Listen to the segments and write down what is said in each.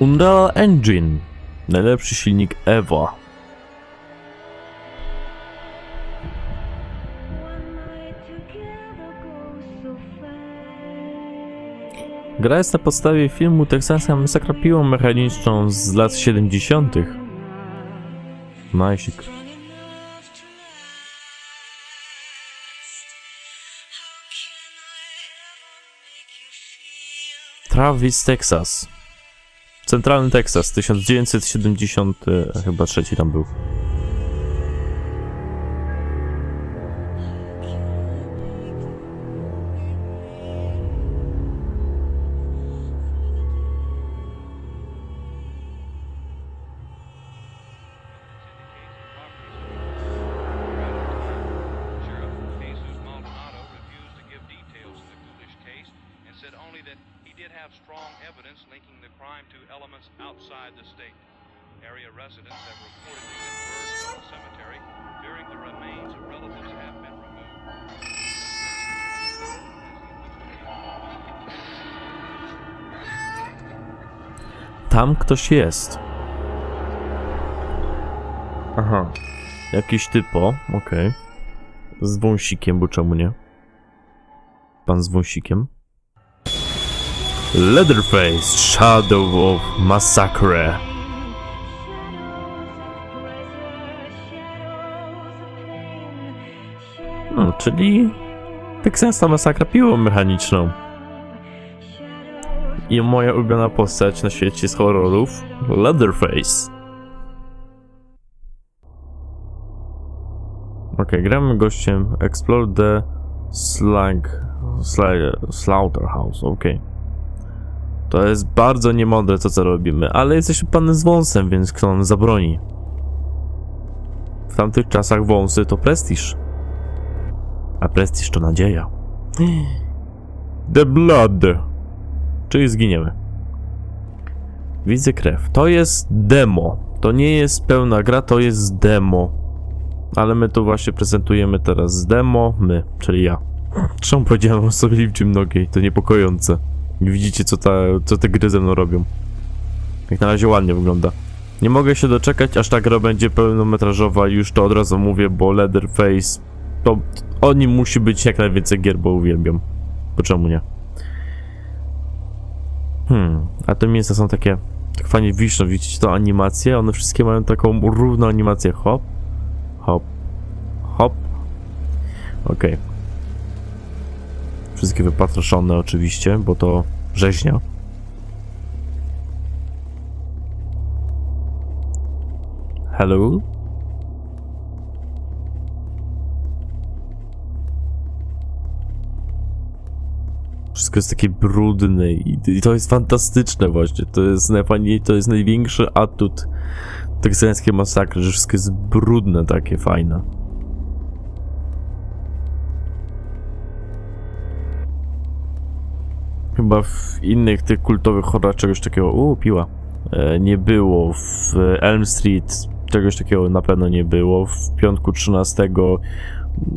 Unreal Engine. Najlepszy silnik Ewa. Gra jest na podstawie filmu Teksańska Masakra piłą mechaniczną z lat 70. Najsik. Travis, Texas. Centralny Teksas, 1970 e, chyba trzeci tam był. Strong evidence linking crime to elements outside the state. Area residents have reportedly been urged from the cemetery, fearing the remains of relatives have been removed. Tam ktoś jest. Aha. Jakiś typo, okej. Z wąsikiem, bo czemu nie? Pan z wąsikiem. Leatherface, Shadow of Massacre. No, czyli Teksańska Masakra piłą mechaniczną. I moja ulubiona postać na świecie z horrorów Leatherface. Okej, gramy gościem Explore the Slang Sla- Slaughterhouse, okej. To jest bardzo niemądre to co robimy, ale jesteśmy panem z wąsem, więc kto nam zabroni? W tamtych czasach wąsy to prestiż. A prestiż to nadzieja. The Blood. Czyli zginiemy. Widzę krew. To jest demo. To nie jest pełna gra, to jest demo. Ale my tu właśnie prezentujemy teraz demo, my, czyli ja. Czemu powiedziałem sobie liczbie mnogiej? To niepokojące. Widzicie, co, ta, co te gry ze mną robią. Jak na razie ładnie wygląda. Nie mogę się doczekać, aż ta gra będzie pełnometrażowa. Już to od razu mówię, bo Leatherface... To o nim musi być jak najwięcej gier, bo uwielbiam. Bo czemu nie? Hmm, a te mięsa są takie, tak fajnie wiszą, widzicie to animacje? One wszystkie mają taką równą animację, hop, hop, hop, okej. Wszystkie wypatroszone oczywiście, bo to rzeźnia. Hello? Wszystko jest takie brudne i, to jest fantastyczne właśnie. To jest najfajniej, to jest największy atut teksańskiej masakry, że wszystko jest brudne, takie fajne. Chyba w innych tych kultowych horrorach czegoś takiego, u piła, e, nie było. W Elm Street czegoś takiego na pewno nie było. W piątku 13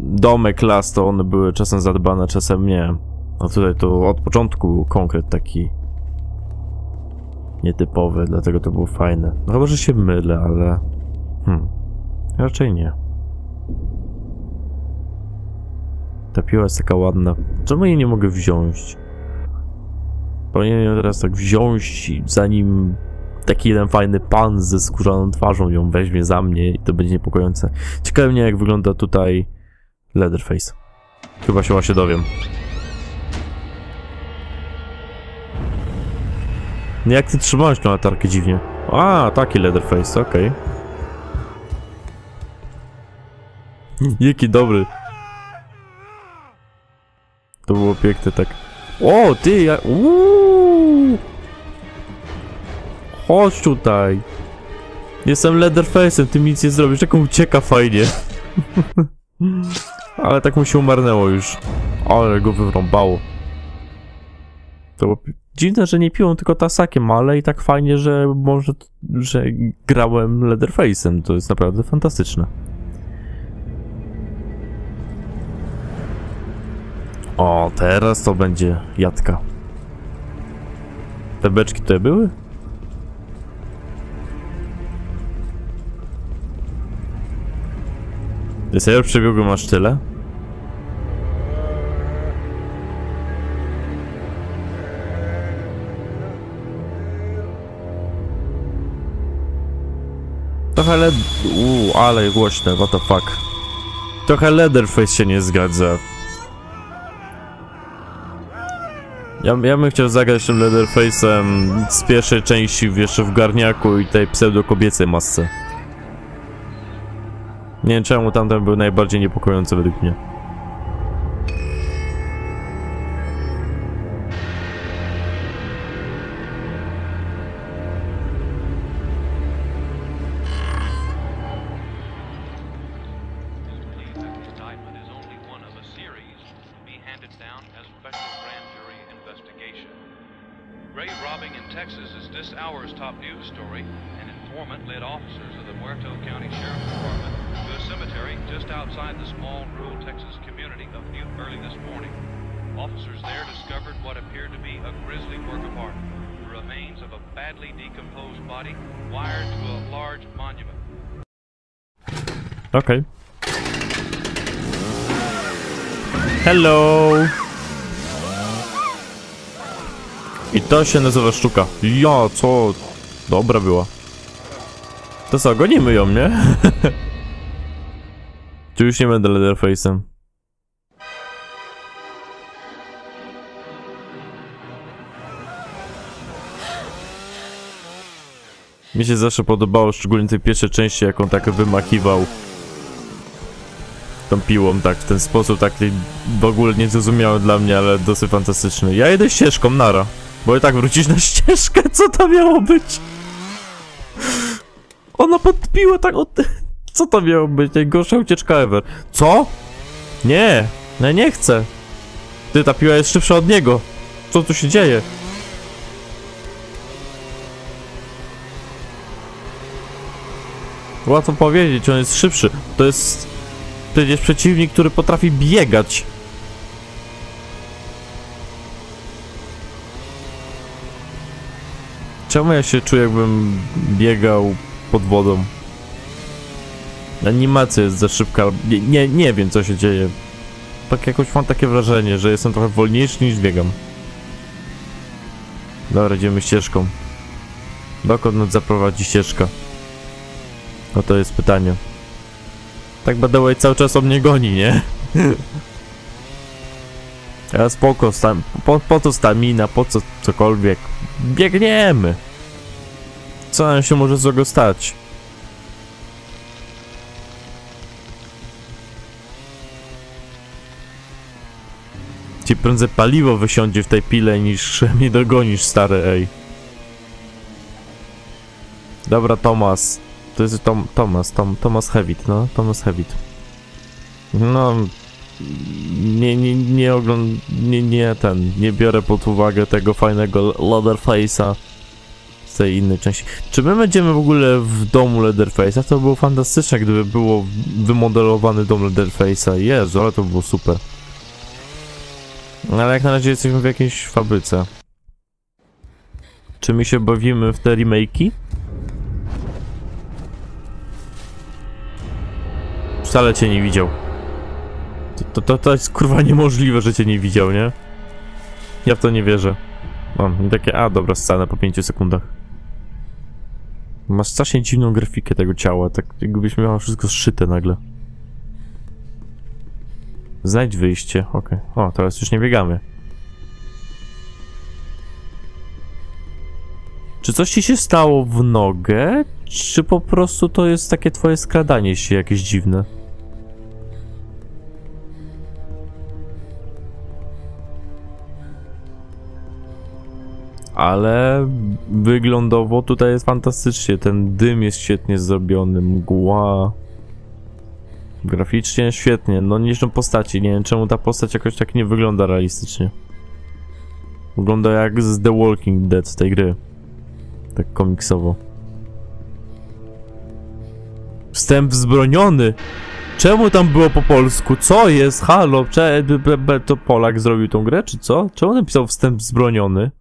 domek las to one były czasem zadbane, czasem nie. A tutaj to od początku konkret taki nietypowy, dlatego to było fajne. No chyba, że się mylę, ale... Hmm. Raczej nie. Ta piła jest taka ładna. Czemu jej nie mogę wziąć? Powinienem ją teraz tak wziąć, zanim taki jeden fajny pan ze skórzaną twarzą ją weźmie za mnie i to będzie niepokojące. Ciekawe mnie, jak wygląda tutaj Leatherface. Chyba się właśnie dowiem. Nie jak ty trzymałeś tą latarkę dziwnie. A, taki Leatherface, okej. Jaki dobry. To było piękne, tak. O, ty, ja... Uuu! Chodź tutaj. Jestem Leatherface'em, ty mi nic nie zrobisz. Jak on ucieka fajnie. Ale tak mu się umarnęło już. Ale go wyrąbało. To dziwne, że nie piłem tylko tasakiem, ale i tak fajnie, że może, że grałem Leatherface'em. To jest naprawdę fantastyczne. O, teraz to będzie jadka. Te beczki tutaj były? Ty serio przebiegu masz tyle? Trochę led... Uuu, ale głośne, what the fuck. Trochę Leatherface się nie zgadza. Ja, ja bym chciał zagrać tym Leatherface'em z pierwszej części jeszcze w garniaku i tej pseudo-kobiecej masce. Nie wiem czemu tamten był najbardziej niepokojący według mnie. Texas is this hour's top news story. An informant led officers of the Muerto County Sheriff's Department to a cemetery just outside the small rural Texas community of Butte early this morning. Officers there discovered what appeared to be a grisly work of art. The remains of a badly decomposed body wired to a large monument. Okej. Hello! I to się nazywa sztuka. Ja, co? Dobra była. To co, gonimy ją, nie? Czy już nie będę Leatherface'em? Mi się zawsze podobało, szczególnie tej pierwszej części, jak on tak wymakiwał tą piłą, tak, w ten sposób, taki w ogóle niezrozumiały dla mnie, ale dosyć fantastyczny. Ja jedę ścieżką, nara. Bo i tak wrócić na ścieżkę, co to miało być? Ona podpiła tak od... Co to miało być? Najgorsza ucieczka ever. Co? Nie, ja nie chcę. Ty, ta piła jest szybsza od niego. Co tu się dzieje? Łatwo powiedzieć, on jest szybszy. To jest przecież przeciwnik, który potrafi biegać. Czemu ja się czuję, jakbym biegał pod wodą? Animacja jest za szybka. Nie, nie, nie wiem, co się dzieje. Tak jakoś mam takie wrażenie, że jestem trochę wolniejszy niż biegam. Dobra, idziemy ścieżką. Dokąd nas zaprowadzi ścieżka? No to jest pytanie. Tak way cały czas o mnie goni, nie? A spoko, stam, po, po co stamina, po co cokolwiek. Biegniemy! Co nam się może złego stać? Ci prędzej paliwo wysiądzie w tej pile niż mnie dogonisz, stary, ej. Dobra, Tomas. To jest Tom, Thomas, Tom, Thomas Hewitt, no, Thomas Hewitt. No, nie, nie, nie ogląd, nie, nie ten, nie biorę pod uwagę tego fajnego Leatherface'a z tej innej części. Czy my będziemy w ogóle w domu Leatherface'a? To było fantastyczne, gdyby było wymodelowany dom Leatherface'a. Jezu, ale to było super. Ale jak na razie jesteśmy w jakiejś fabryce. Czy my się bawimy w te remake'i? Wcale cię nie widział. To, to, to, to jest kurwa niemożliwe, że cię nie widział, nie? Ja w to nie wierzę. Mam takie, a dobra, scenę po 5 sekundach. Masz strasznie dziwną grafikę tego ciała, tak jakbyś miała wszystko zszyte nagle. Znajdź wyjście, okej. O, teraz już nie biegamy. Czy coś ci się stało w nogę? Czy po prostu to jest takie twoje skradanie się jakieś dziwne? Ale wyglądowo tutaj jest fantastycznie. Ten dym jest świetnie zrobiony, mgła. Graficznie świetnie. No niczym postaci. Nie wiem czemu ta postać jakoś tak nie wygląda realistycznie. Wygląda jak z The Walking Dead z tej gry. Tak komiksowo. Wstęp wzbroniony! Czemu tam było po polsku? Co jest? Halo? Cze to Polak zrobił tą grę, czy co? Czemu napisał wstęp wzbroniony?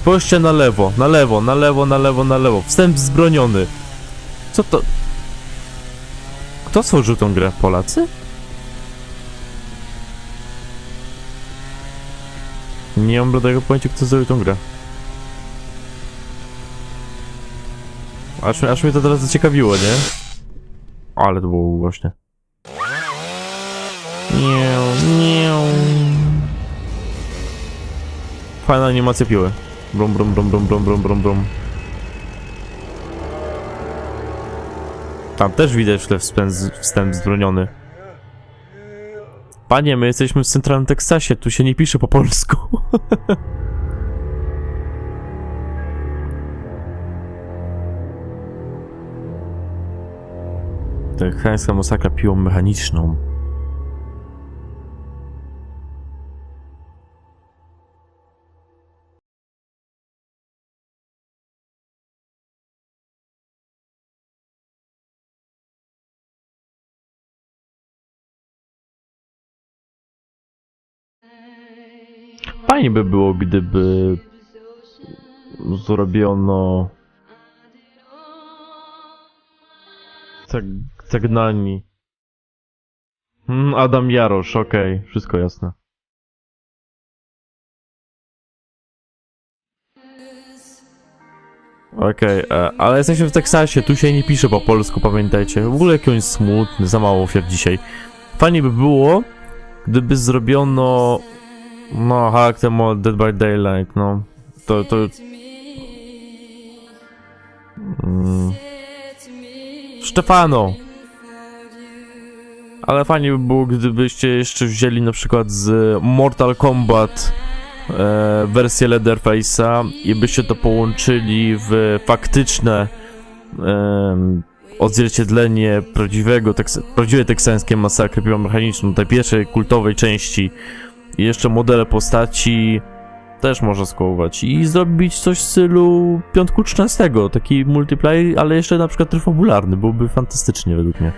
Spójrzcie na lewo, na lewo, na lewo, na lewo, na lewo. Wstęp wzbroniony. Co to? Kto stworzył tą grę? Polacy? Nie mam bladego pojęcia, kto zrobił tą grę. Aż, aż mnie to teraz zaciekawiło, nie? Ale to było głośne. Nie, nie. Fajna animacja piły. Brum, brum, brum, brum, brum, brum, brum, brum. Tam też widać tle wstęp, wstęp zbroniony. Panie, my jesteśmy w centralnym Teksasie, tu się nie pisze po polsku. Teksańska masakra piłą mechaniczną. Fajnie by było, gdyby zrobiono Ceg Cegnani. Hmm, Adam Jarosz, okej, wszystko jasne. Okej, e, ale jesteśmy w Teksasie, tu się nie pisze po polsku, pamiętajcie. W ogóle jakiś smutny, za mało ofiar dzisiaj. Fajnie by było, gdyby zrobiono no, charakter mod Dead by Daylight, no. To, to... Mm. Stefano! Ale fajnie by było, gdybyście jeszcze wzięli na przykład z Mortal Kombat e, wersję Leatherface'a i byście to połączyli w faktyczne em, odzwierciedlenie prawdziwego, teksa- prawdziwej teksańskiej masakry piłomechanicznej, tej pierwszej kultowej części i jeszcze modele postaci też można skołować i zrobić coś w stylu piątku 13, taki multiplayer, ale jeszcze na przykład tryb fabularny, byłby fantastycznie według mnie.